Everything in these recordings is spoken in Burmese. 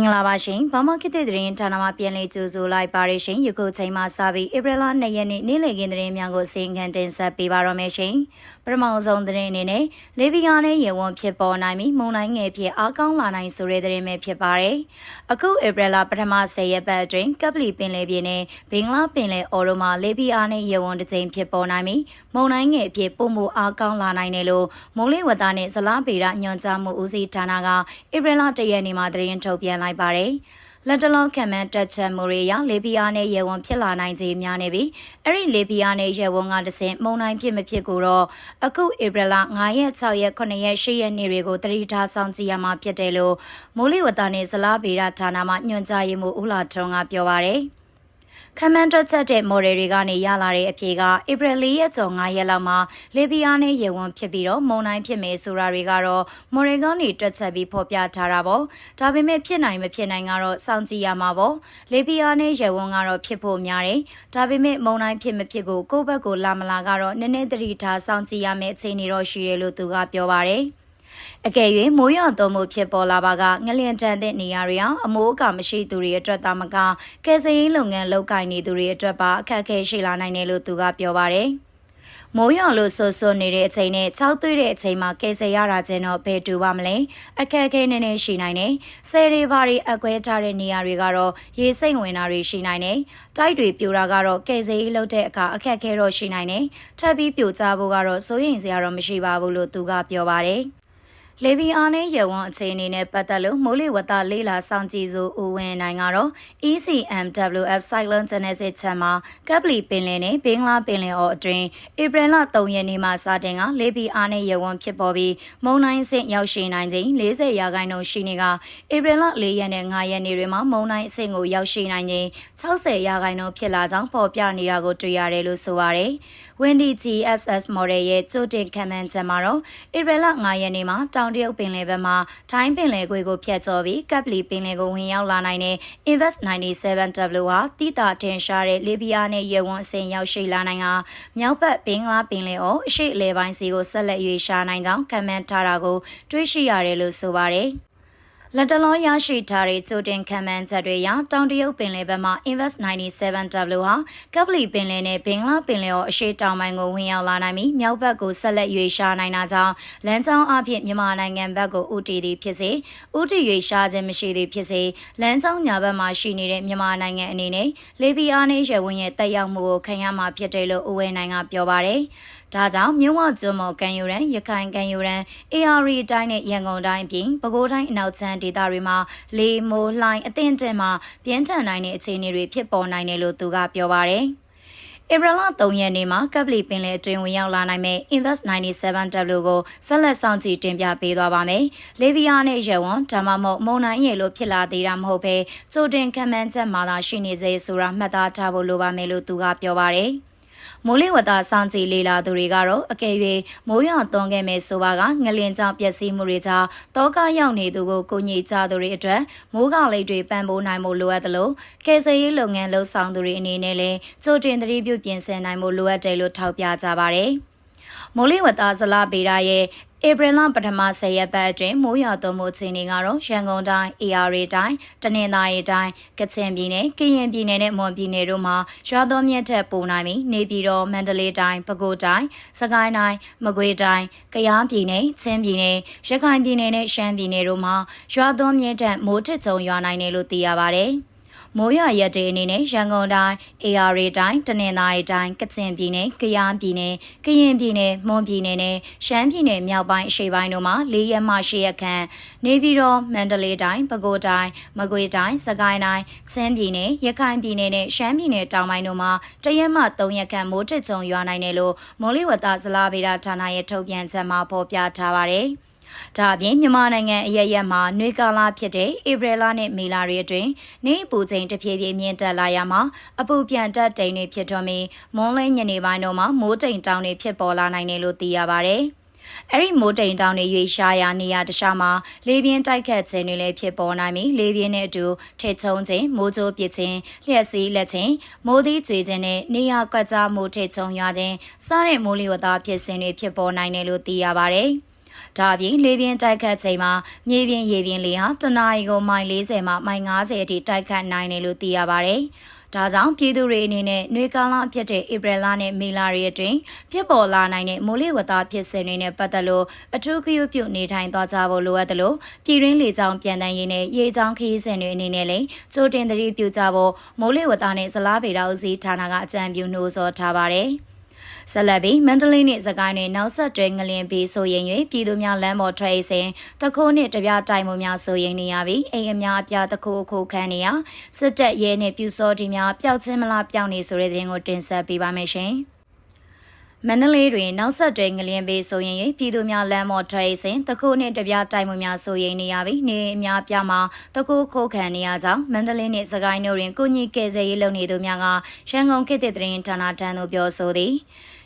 မင်္ဂလာပါရှင်ဘာမခေတ်တဲ့သတင်းဌာနမှာပြန်လည်ကြိုဆိုလိုက်ပါရရှင်ယခုချိန်မှစပြီးဧပြီလ2ရက်နေ့နေ့လည်ခင်းသတင်းများကိုစီရင်တင်ဆက်ပေးပါရမယ်ရှင် ပထမဆုံးသတင်းအနေနဲ့လေဗီယာနဲ့ရေဝံဖြစ်ပေါ်နိုင်ပြီးမုန်တိုင်းငယ်ဖြစ်အားကောင်းလာနိုင်ဆိုတဲ့သတင်းပဲဖြစ်ပါတယ်အခုဧပြီလပထမ10ရက်ပတ်အတွင်းကပလီပင်လယ်ပြင်နဲ့ဘင်္ဂလားပင်လယ်အော်တို့မှာလေဗီယာနဲ့ရေဝံတစ်ကြိမ်ဖြစ်ပေါ်နိုင်ပြီးမုန်တိုင်းငယ်အဖြစ်ပုံမှုအားကောင်းလာနိုင်တယ်လို့မိုးလေဝသနဲ့ဇလားပေရညွှန်ကြားမှုဦးစီးဌာနကဧပြီလ1ရက်နေ့မှာသတင်းထုတ်ပြန်လိုက်ပါတယ်။ လက်တလုံးခံမှန်းတက်ချက်မှုတွေအရလေပီယာနဲ့ရေဝန်ဖြစ်လာနိုင်ခြေများနေပြီးအဲ့ဒီလေပီယာနဲ့ရေဝန်ကတဆင့်မုံတိုင်းဖြစ်မဖြစ်ကိုတော့အခုဧပြီလ9ရက်6ရက်9ရက်10ရက်နေ့တွေကိုတတိထားဆောင်ကြည့်ရမှာဖြစ်တယ်လို့မိုးလေဝသနဲ့ဇလားဗေဒဌာနမှညွှန်ကြားရေးမှူးဦးလာထွန်းကပြောပါရယ်။ ခမန်တွက်ချက်တဲ့ model တွေကနေရလာတဲ့အဖြေကဧပြီ၄ရက်ကျော်9ရက်လောက်မှာလေဘီယာနဲ့ရေဝန်ဖြစ်ပြီးတော့မုန်တိုင်းဖြစ်မယ်ဆိုတာတွေကတော့ model ကနေတွက်ချက်ပြီးဖော်ပြထားတာပေါ့ဒါပေမဲ့ဖြစ်နိုင်မဖြစ်နိုင်ကတော့စောင့်ကြည့်ရမှာပေါ့လေဘီယာနဲ့ရေဝန်ကတော့ဖြစ်ဖို့များတယ်ဒါပေမဲ့မုန်တိုင်းဖြစ်မဖြစ်ကိုကိုယ့်ဘက်ကိုလာမလာကတော့နည်းနည်းသတိထားစောင့်ကြည့်ရမယ့်အခြေအနေတော့ရှိတယ်လို့သူကပြောပါတယ် အကယ်၍မိုးရွာသွန်းမှုဖြစ်ပေါ်လာပါကငလျင်တန်တဲ့နေရာတွေဟာအမိုးအကာမရှိသူတွေအတွက်သာမကကယ်ဆယ်ရေးလုပ်ငန်းလုပ်ကိုင်နေသူတွေအတွက်ပါအခက်အခဲရှိလာနိုင်တယ်လို့သူကပြောပါတယ်။မိုးရွာလို့ဆိုဆိုနေတဲ့အချိန်နဲ့၆သွေးတဲ့အချိန်မှာကယ်ဆယ်ရတာချင်းတော့ဘယ်တူပါမလဲအခက်အခဲနည်းနည်းရှိနိုင်တယ်ဆယ်ရီဘာတွေအကွဲထားတဲ့နေရာတွေကတော့ရေစိမ့်ဝင်တာတွေရှိနိုင်တယ်တိုက်တွေပြိုတာကတော့ကယ်ဆယ်ရေးလုပ်တဲ့အခါအခက်အခဲတော့ရှိနိုင်တယ်ထပ်ပြီးပြိုကျဖို့ကတော့စိုးရိမ်စရာတော့မရှိပါဘူးလို့သူကပြောပါတယ်။ လေဗီအာနဲ့ရေဝွန်အခြေအနေနဲ့ပတ်သက်လို့မိုးလေဝသလေးလာစောင့်ကြည့်စုဦးဝင်းနိုင်ကတော့ ECMWF Cyclone Genesis ချမ်းမှာကပ်ပလီပင်လယ်နဲ့ဘင်္ဂလားပင်လယ်အော်အတွင်းဧပြီလ3ရက်နေ့မှစတင်ကလေဗီအာနဲ့ရေဝွန်ဖြစ်ပေါ်ပြီးမုန်တိုင်းဆင့်ရောက်ရှိနိုင်ခြင်း40ရာခိုင်နှုန်းရှိနေကဧပြီလ4ရက်နဲ့5ရက်နေ့တွေမှာမုန်တိုင်းအဆင့်ကိုရောက်ရှိနိုင်ခြင်း60ရာခိုင်နှုန်းဖြစ်လာကြောင်းဖော်ပြနေတာကိုတွေ့ရတယ်လို့ဆိုပါတယ်။ Windy GFS model ရဲ့ကြိုတင်ခံမှန်းချက်မှာတော့ဧပြီလ5ရက်နေ့မှာတောင်င်တရုတ်ပင်လယ်ဘက်မှာထိုင်းပင်လယ်ကွေ့ကိုဖြတ်ကျော်ပြီးကပ်ပလီပင်လယ်ကိုဝင်ရောက်လာနိုင်တဲ့ Invest 97W ဟာတိတာတင်ရှားတဲ့လီဘီယာနဲ့ရေဝန်အစဉ်ရောက်ရှိလာနိုင်ကမြောက်ဘက်ဘင်္ဂလားပင်လယ်အော်အရှိအလဲပိုင်းစီကိုဆက်လက်၍ရှာနိုင်ကြောင်းခန့်မှန်းထားတာကိုတွေးရှိရတယ်လို့ဆိုပါတယ်။ လက်တလောရရှိထားတဲ့ကြိုတင်ခံမှန်းချက်တွေအရတောင်တရုတ်ပင်လယ်ဘက်မှ Invest 97W ဟာကပလီပင်လယ်နဲ့ဘင်္ဂလားပင်လယ်ော်အရှေ့တောင်ပိုင်းကိုဝင်ရောက်လာနိုင်ပြီးမြောက်ဘက်ကိုဆက်လက်ရွေ့ရှာနိုင်တာကြောင့်လမ်းကြောင်းအဖြစ်မြန်မာနိုင်ငံဘက်ကိုဥတီသည်ဖြစ်စေဥတီရွေ့ရှာခြင်းမရှိသည်ဖြစ်စေလမ်းကြောင်းညာဘက်မှာရှိနေတဲ့မြန်မာနိုင်ငံအနေနဲ့လေဘီယာနဲ့ရဝင်းရဲ့တက်ရောက်မှုကိုခံရမှာဖြစ်တယ်လို့ဦးဝင်းနိုင်ကပြောပါတယ်။ ဒါကြောင့်မြို့ဝကျွန်းမော်ကံယူရန်ရခိုင်ကံယူရန် AR တိုင်းနဲ့ရန်ကုန်တိုင်းအပြင်ပဲခူးတိုင်းအနောက်ချမ်းဒေသတွေမှာလေမိုးလှိုင်းအသင့်တင်မှာပြင်းထန်နိုင်တဲ့အခြေအနေတွေဖြစ်ပေါ်နိုင်တယ်လို့သူကပြောပါတယ်။ဧပြီလ3ရက်နေ့မှာကပ်လီပင်လယ်အတွင်းဝင်ရောက်လာနိုင်မဲ့ Invest 97W ကိုဆက်လက်ဆောင်ကြည့်တင်ပြပေးသွားပါမယ်။လေဗီယာနဲ့ရေဝန်ဒါမှမဟုတ်မုန်တိုင်းရေလို့ဖြစ်လာသေးတာမဟုတ်ဘဲကြိုတင်ခံမှန်းချက်မှာသာရှိနေစေဆိုတာမှတ်သားထားဖို့လိုပါမယ်လို့သူကပြောပါတယ်။ မိုးလေဝသစောင့်ကြည့်လေ့လာသူတွေကတော့အကယ်၍မိုးရွာသွန်းခဲ့မယ်ဆိုပါကငလင်ကြောင့်ပျက်စီးမှုတွေကြောင့်တောကရောက်နေသူကိုကိုညစ်ကြသူတွေအတွက်မိုးကလေးတွေပံ့ပိုးနိုင်မှုလိုအပ်တယ်လို့ကယ်ဆယ်ရေးလုပ်ငန်းလှုပ်ဆောင်သူတွေအနေနဲ့လည်းကြိုတင်သတိပြုပြင်ဆင်နိုင်မှုလိုအပ်တယ်လို့ထောက်ပြကြပါတယ်။မိုးလေဝသဇလဗေဒရဲ့ ဧပြီလပထမ10ရက်ပတ်အတွင်းမိုးရွာသွန်းမှုအခြေအနေကတော့ရန်ကုန်တိုင်း AR တိုင်းတနင်္သာရီတိုင်းကချင်ပြည်နယ်ကရင်ပြည်နယ်နဲ့မွန်ပြည်နယ်တို့မှာရွာသွန်းမြင့်ထက်ပိုနိုင်ပြီးနေပြည်တော်မန္တလေးတိုင်းပဲခူးတိုင်းစကိုင်းတိုင်းမကွေးတိုင်းကယားပြည်နယ်ချင်းပြည်နယ်ရခိုင်ပြည်နယ်နဲ့ရှမ်းပြည်နယ်တို့မှာရွာသွန်းမြင့်ထက်မိုးထစ်ကြုံရွာနိုင်တယ်လို့သိရပါတယ်။ မိုးရွာရက်တွေအနေနဲ့ရန်ကုန်တိုင်း AR တိုင်းတနင်္သာရီတိုင်းကချင်ပြည်နယ်ကယားပြည်နယ်ကရင်ပြည်နယ်မွန်ပြည်နယ်နဲ့ရှမ်းပြည်နယ်မြောက်ပိုင်းအရှေ့ပိုင်းတို့မှာ၄ရက်မှ၈ရက်ခန့်နေပြည်တော်မန္တလေးတိုင်းပဲခူးတိုင်းမကွေးတိုင်းစကိုင်းတိုင်းချင်းပြည်နယ်ရခိုင်ပြည်နယ်နဲ့ရှမ်းပြည်နယ်တောင်ပိုင်းတို့မှာတရက်မှ၃ရက်ခန့်မိုးထစ်ကြုံရွာနိုင်တယ်လို့မိုးလေဝသဇလားဗေဒဌာနရဲ့ထုတ်ပြန်ချက်မှာဖော်ပြထားပါတယ်။ ဒါအပြင်မြန်မာနိုင်ငံအရရက်မှာနှွေကာလဖြစ်တဲ့ဧပြီလနဲ့မေလတွေအတွင်းနေပူချိန်တဖြည်းဖြည်းမြင့်တက်လာရမှာအပူပြန်တက်တိမ်တွေဖြစ်ထွန်းပြီးမွန်းလင်းညနေပိုင်းတို့မှာမိုးတိမ်တောင်တွေဖြစ်ပေါ်လာနိုင်တယ်လို့သိရပါတယ်။အဲ့ဒီမိုးတိမ်တောင်တွေရွေရှာရာနေရာတခြားမှာလေပြင်းတိုက်ခတ်ခြင်းတွေလည်းဖြစ်ပေါ်နိုင်ပြီးလေပြင်းနဲ့အတူထစ်ချုံခြင်းမိုးကြိုးပစ်ခြင်းလျှက်စီးလက်ခြင်းမိုးသီးကျွေခြင်းနဲ့နေရာကွက်ကြားမိုးထစ်ချုံရွာခြင်းစတဲ့မိုးလေဝသဖြစ်စဉ်တွေဖြစ်ပေါ်နိုင်တယ်လို့သိရပါတယ်။ ဒါအပြင်လေပြင်းတိုက်ခတ်ချိန်မှာမြေပြင်ရေပြင်လေဟာတနအီကိုမိုင်40မှမိုင်50အထိတိုက်ခတ်နိုင်တယ်လို့သိရပါတယ်။ဒါကြောင့်ပြည်သူတွေအနေနဲ့နှွေကာလဖြစ်တဲ့ဧပြီလနဲ့မေလတွေအတွင်းဖြစ်ပေါ်လာနိုင်တဲ့မိုးလေဝသဖြစ်စဉ်တွေနဲ့ပတ်သက်လို့အထူးဂရုပြုနေထိုင်သွားကြဖို့လိုအပ်တယ်လို့ပြည်ရင်းလေကြောင်းပြန်တန်းရေးနဲ့ရေကြောင်းခရီးစဉ်တွေအနေနဲ့လည်းကြိုတင်သတိပြုကြဖို့မိုးလေဝသနဲ့ဇလားဗေဒဦးစီးဌာနကအကြံပြုနှိုးဆော်ထားပါတယ်။ ဆက်လက်ပြီးမန္တလေးနှင့်စကိုင်းတွင်နောက်ဆက်တွဲငလင်ပြီးဆိုရင်၍ပြည်သူများလမ်းပေါ်ထွက်စဉ်တခိုးနှင့်တပြတိုင်မှုများဆိုရင်နေရပြီးအိမ်အများအပြားတခိုးခိုးခန်းနေရစစ်တပ်ရဲနှင့်ပြူစောတီများပျောက်ချင်းမလားပျောက်နေဆိုတဲ့သတင်းကိုတင်ဆက်ပေးပါမယ်ရှင်။ မန္တလေးတွင်နောက်ဆက်တွဲငလျင်ပေးဆိုရင်ပြည်သူများလမ်းမော်ထရိစဉ်တခုနှင့်တပြားတိုင်မှုများဆိုရင်နေရပြီးနေအများပြမှာတခုခိုးခံနေရကြောင်းမန္တလေးနှင့်စကိုင်းတို့တွင်ကိုကြီးကဲဆယ်ရေးလုပ်နေသူများကရန်ကုန်ခေတ်သစ်သတင်းဌာနတန်းသို့ပြောဆိုသည်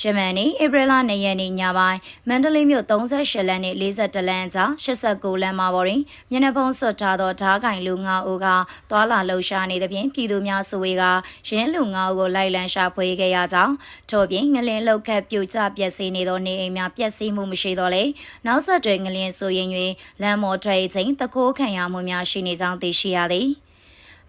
ရှမန်နီဧပြီလ2ရက်နေ့ညပိုင်းမန္တလေးမြို့38လမ်းနဲ့42လမ်းကြား89လမ်းမှာပေါ်တွင်မျက်နှာဖုံးဆွတ်ထားသောဓားကင်လူ9ဦးကသွာလာလှုပ်ရှားနေသဖြင့်ပြည်သူများစုဝေးကရင်းလူ9ဦးကိုလိုက်လံရှာဖွေခဲ့ရကြောင်းထို့ပြင်ငလင်လောက်ခတ်ပြိုကျပျက်စီးနေသောနေအိမ်များပျက်စီးမှုမရှိတော့လေနောက်ဆက်တွဲငလင်ဆိုရင်၍လမ်းမော်ထရိချင်းတကိုးခံရမှုများရှိနေကြောင်းသိရှိရသည်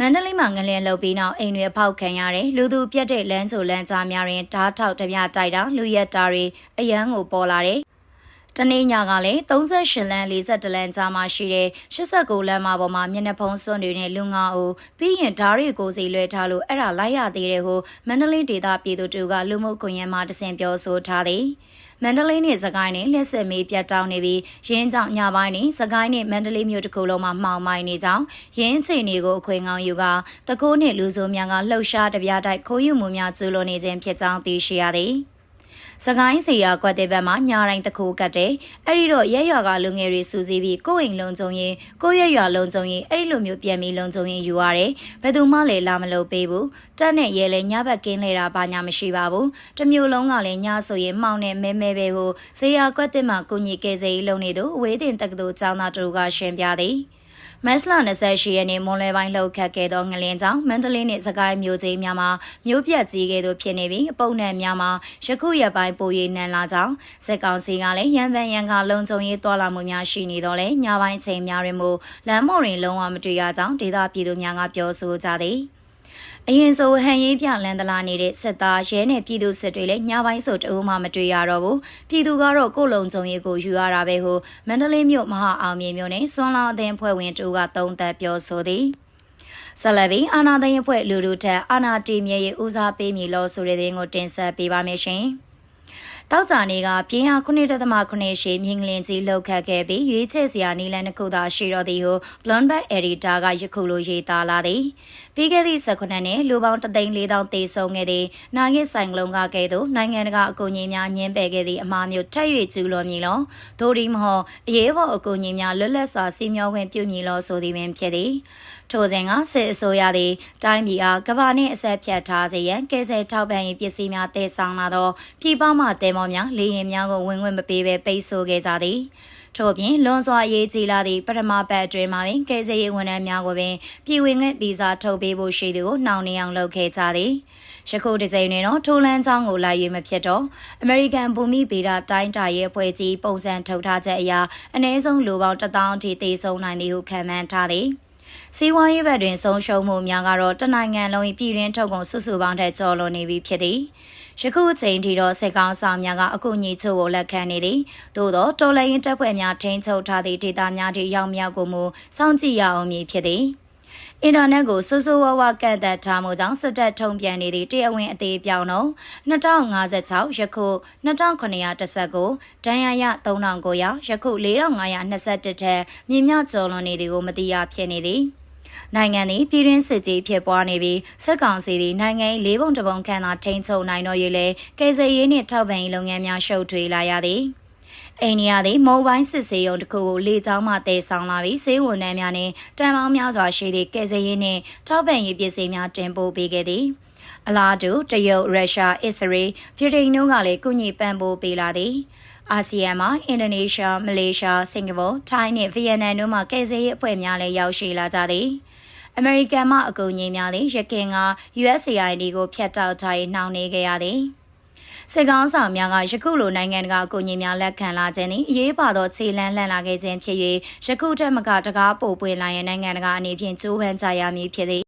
မန္တလေးမှာငလျင်လှုပ်ပြီးနောက်အိမ်တွေဖောက်ခံရတယ်လူသူပြတ်တဲ့လမ်းချိုလမ်းကြားများတွင်ဓားထောက်တပြတိုက်တာလူရက်တာတွေအယမ်းကိုပေါ်လာတယ်တနေ့ညကလည်း38လမ်း42လမ်းကြားမှာရှိတဲ့89လမ်းမပေါ်မှာမျက်နှာဖုံးစွန်းတွေနဲ့လူငါအိုပြီးရင်ဓာရီကိုစီလွှဲထားလို့အဲ့ဒါလိုက်ရသေးတယ်ဟုမန္တလေးဒေသပြည်သူတို့ကလူမှုကွန်ရက်မှာတစင်ပြောဆိုထားသည် မန္တလေးနဲ့စကိုင်းနဲ့လက်စစ်မေးပြတ်တောင်းနေပြီးရင်းကြောင့်ညပိုင်းနဲ့စကိုင်းနဲ့မန္တလေးမြို့တစ်ခုလုံးမှာမှောင်မိုင်းနေကြောင်းရင်းချိန်တွေကိုအခွင့်ကောင်းယူကတကိုးနဲ့လူဆိုးများကလှုပ်ရှားတပြားတိုက်ခိုးယူမှုများကျူးလွန်နေခြင်းဖြစ်ကြောင်းသိရှိရသည်။ စကိုင်းစီယာကွက်တဲ့ဘက်မှာညာတိုင်းတခိုးကတ်တယ်အဲ့ဒီတော့ရဲရွာကလူငယ်တွေစူးစီးပြီးကိုယ့်အိမ်လုံးချုံရင်ကိုယ့်ရဲရွာလုံးချုံရင်အဲ့ဒီလိုမျိုးပြန်ပြီးလုံးချုံရင်ယူရတယ်ဘယ်သူမှလည်းလာမလို့ပေးဘူးတက်နဲ့ရဲလည်းညဘက်ကင်းလေတာဘာညာမရှိပါဘူးတမျိုးလုံးကလည်းညဆိုရင်မှောင်နဲ့မဲမဲပဲကိုစီယာကွက်တဲ့မှာကိုကြီးကဲစေးလုံးနေသူအဝေးတင်တက္ကသိုလ်ကျောင်းသားတို့ကရှင်းပြသည် မတ်လ28ရက်နေ့မွန်လွယ်ပိုင်းလှုပ်ခတ်ခဲ့သောငလင်းကြောင့်မန္တလေးနှင့်စကိုင်းမြို့ကြီးများမှာမြို့ပြတ်ကြီးကဲ့သို့ဖြစ်နေပြီးအပုံနဲ့များမှာယခုရက်ပိုင်းပို၍နန်းလာကြောင်းစက်ကောင်စီကလည်းရန်ပန်ရန်ကလုံခြုံရေးတွာလာမှုများရှိနေတော့လဲညပိုင်းချိန်များတွင်မူလမ်းမော်တွင်လုံးဝမတွေ့ရကြောင်းဒေသပြည်သူများကပြောဆိုကြသည်။ အရင်ဆိုဟန်ရေးပြလန်တလာနေတဲ့စစ်သားရဲနဲ့ပြည်သူစစ်တွေလည်းညပိုင်းဆိုတအုံးမှမတွေ့ရတော့ဘူးပြည်သူကတော့ကိုလုံခြုံရေးကိုယူရတာပဲဟုမန္တလေးမြို့မဟာအောင်မြေမြို့နယ်စွန်လောင်အသင်းဖွဲ့ဝင်တူကသုံးသပ်ပြောဆိုသည်ဆလဘီအာနာသိန်းအဖွဲ့လူလူထက်အာနာတီမြေရေးဦးစားပေးမည်လို့ဆိုတဲ့တဲ့ကိုတင်ဆက်ပေးပါမယ်ရှင်။ တောက်ကြနေကပြင်းအား9.9ရှိမြင်းကလင်းကြီးလှုပ်ခတ်ခဲ့ပြီးရွေးချယ်စရာနီလန်တစ်ခုသာရှိတော့သည်ဟု Bloomberg Editor ကယခုလိုရေးသားလာသည်ပြီးခဲ့သည့်19နှစ်လူပေါင်း3,400တေဆုံးခဲ့သည့်နိုင်ငံဆိုင်ကလုန်းကကဲ့သို့နိုင်ငံတကာအကူအညီများညှင်းပယ်ခဲ့သည့်အမှားမျိုးထပ်၍ကျူးလွန်မည်လောဒိုဒီမဟုတ်အရေးပေါ်အကူအညီများလွတ်လပ်စွာစီမျောခွင့်ပြုမည်လောဆိုသည်ပင်ဖြစ်သည်ထိုစဉ်ကစစ်အစိုးရသည်တိုင်းပြည်အားကမ္ဘာနှင့်အဆက်ဖြတ်ထားစေရန်ကဲဆယ်ထောက်ပံ့ရေးပစ္စည်းများတည်ဆောင်လာသောပြည်ပမှတဲမောများလေရင်များကိုဝင်ခွင့်မပေးဘဲပိတ်ဆို့ခဲ့ကြသည်ထို့ပြင်လွန်စွာရေးကြီးလာသည့်ပထမပတ်အတွင်းမှာပင်ကဲဆယ်ရေးဝန်ထမ်းများကိုပင်ပြည်ဝင်ခွင့်ဗီဇာထုတ်ပေးဖို့ရှိသူကိုနှောင့်နှေးအောင်လုပ်ခဲ့ကြသည်ယခုဒီဇိန်တွင်တော့ထိုလန်းချောင်းကိုလာ၍မဖြစ်တော့အမေရိကန်ဘူမိဗေဒတိုင်းတာရဲ့အဖွဲ့ကြီးပုံစံထုတ်ထားချက်အရအ ਨੇ ဆုံးလူပေါင်း1000အထိသေဆုံးနိုင်သည်ဟုခန့်မှန်းထားသည် စီးပွားရေးဘက်တွင်ဆုံးရှုံးမှုများကတော့တနိုင်ငံလုံး၏ပြည်တွင်းထုတ်ကုန်စုစုပေါင်းထက်ကျော်လွန်နေပြီဖြစ်သည်ယခုအချိန်ထိတော့စစ်ကောင်ဆောင်များကအကူအညီချို့ကိုလက်ခံနေသည်သို့သောတော်လှန်ရေးတပ်ဖွဲ့များထိန်းချုပ်ထားသည့်ဒေသများထိရောက်မြောက်ကိုမူစောင့်ကြည့်ရအောင်မည်ဖြစ်သည်အင်တာနက်ကိုစိုးစိုးဝါးဝါကန့်သက်ထားမှုကြောင့်စစ်တပ်ထုံပြန်နေသည့်တရားဝင်အသေးပြောင်းတော့2056ယခု2919ဒဏ်ရာရ3900ယခု4521ထက်မြင့်မြတ်ကျော်လွန်နေသည်ကိုမတိရဖြစ်နေသည် နိုင်ငံသည်ပြည်တွင်းစစ်ကြီးဖြစ်ပွားနေပြီးဆက်ကောင်စီသည်နိုင်ငံ၏လေးပုံတစ်ပုံခန့်သာထိန်းချုပ်နိုင်တော့၍လေကယ်ဆယ်ရေးနှင့်ထောက်ပံ့ရေးလုပ်ငန်းများရှုပ်ထွေးလာရသည်အိန္ဒိယသည်မုံပိုင်းစစ်စေးရုံတစ်ခုကိုလေကြောင်းမှတည်ဆောင်လာပြီးစေးဝန်ထမ်းများနှင့်တန်ပေါင်းများစွာရှိသည့်ကယ်ဆယ်ရေးနှင့်ထောက်ပံ့ရေးပစ္စည်းများတင်ပို့ပေးခဲ့သည်အလားတူတရုတ်ရုရှားအစ္စရေးဗြိတိန်တို့ကလည်းကုညီပံ့ပိုးပေးလာသည် အာဆီယံမှာအင်ဒိုနီးရှားမလေးရှားစင်ကာပူထိုင်းနဲ့ဗီယက်နမ်တို့မှကယ်ဆယ်ရေးအဖွဲ့များလည်းရောက်ရှိလာကြသည်အမေရိကန်မှအကူအညီများသည်ရခင်က USAID ကိုဖျက်တောက်ထား၍နှောင့်နှေးခဲ့ရသည်စစ်ကောင်းဆောင်များကယခုလိုနိုင်ငံတကာအကူအညီများလက်ခံလာခြင်းသည်အရေးပါသောခြေလှမ်းလှန်လာခဲ့ခြင်းဖြစ်၍ယခုထက်မကတကားပိုပွင့်လာရင်နိုင်ငံတကာအနေဖြင့်ကြိုးပမ်းကြရမည်ဖြစ်သည်